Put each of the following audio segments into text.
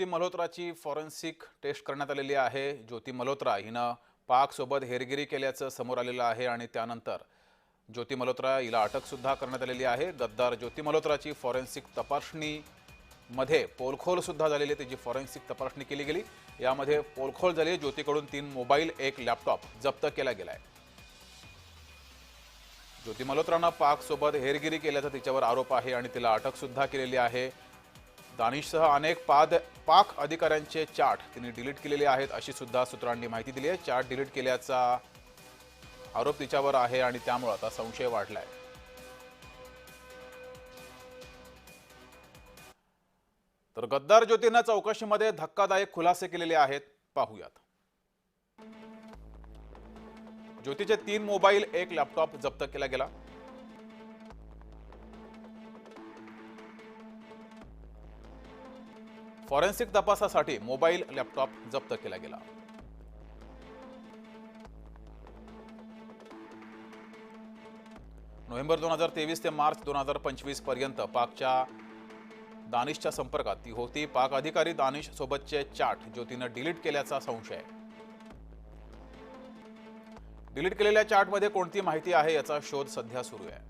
ज्योती मल्होत्राची forensic taste करण्यात आलेली आहे. ज्योती मल्होत्रा हिनं पाकसोबत हेरगिरी केल्याचं समोर आलेलं आहे आणि त्यानंतर ज्योती मल्होत्रा हिला अटकसुद्धा करण्यात आलेली आहे. गद्दार ज्योती मल्होत्राची फॉरेन्सिक तपासणीमध्ये पोलखोलसुद्धा पोलखोल सुद्धा झालेली आहे. त्याची फॉरेन्सिक तपासणी केली गेली. यामध्ये पोलखोल झाली ज्योतीकडून तीन मोबाईल एक लॅपटॉप जप्त केला गेलाय. ज्योती मल्होत्रानं पाकसोबत हेरगिरी केल्याचा तिच्यावर आरोप आहे आणि तिला अटकसुद्धा केलेली आहे. दानिशसह अनेक पाद पाक अधिकाऱ्यांचे चार्ट तिने डिलीट केलेले आहेत अशी सुद्धा सूत्रांनी माहिती दिली आहे. चार्ट डिलीट केल्याचा आरोप तिच्यावर आहे आणि त्यामुळे आता संशय वाढलाय. तर गद्दार ज्योतीनं चौकशीमध्ये धक्कादायक खुलासे केलेले आहेत. पाहूयात. ज्योतीचे तीन मोबाईल एक लॅपटॉप जप्त केला गेला. फॉरेन्सिक तपासासाठी मोबाईल लॅपटॉप जप्त केला गेला. नोव्हेंबर दोन हजार तेवीस ते मार्च दोन हजार पंचवीसपर्यंत पाकच्या दानिशच्या संपर्कात ती होती. पाक अधिकारी दानिश सोबतचे चाट ज्योतीनं डिलीट केल्याचा संशय. आहे डिलीट केलेल्या चार्टमध्ये कोणती माहिती आहे याचा शोध सध्या सुरू आहे.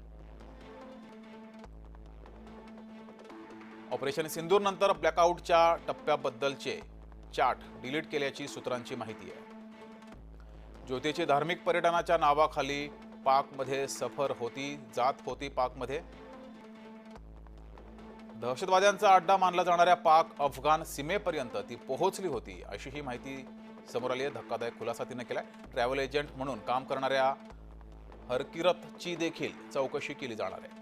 ऑपरेशन सिंदूरनंतर ब्लॅकआउटच्या टप्प्याबद्दलचे चार्ट डिलीट केल्याची सूत्रांची माहिती आहे. ज्योतीची धार्मिक पर्यटनाच्या नावाखाली पाकमध्ये सफर होती जात होती पाकमध्ये. दहशतवाद्यांचा अड्डा मानला जाणाऱ्या पाक अफगाण सीमेपर्यंत ती पोहोचली होती अशी ही माहिती समोर आली आहे धक्कादायक खुलासा तिनं केलाय. ट्रॅव्हल एजंट म्हणून काम करणाऱ्या हरकिरतची देखील चौकशी केली जाणार आहे.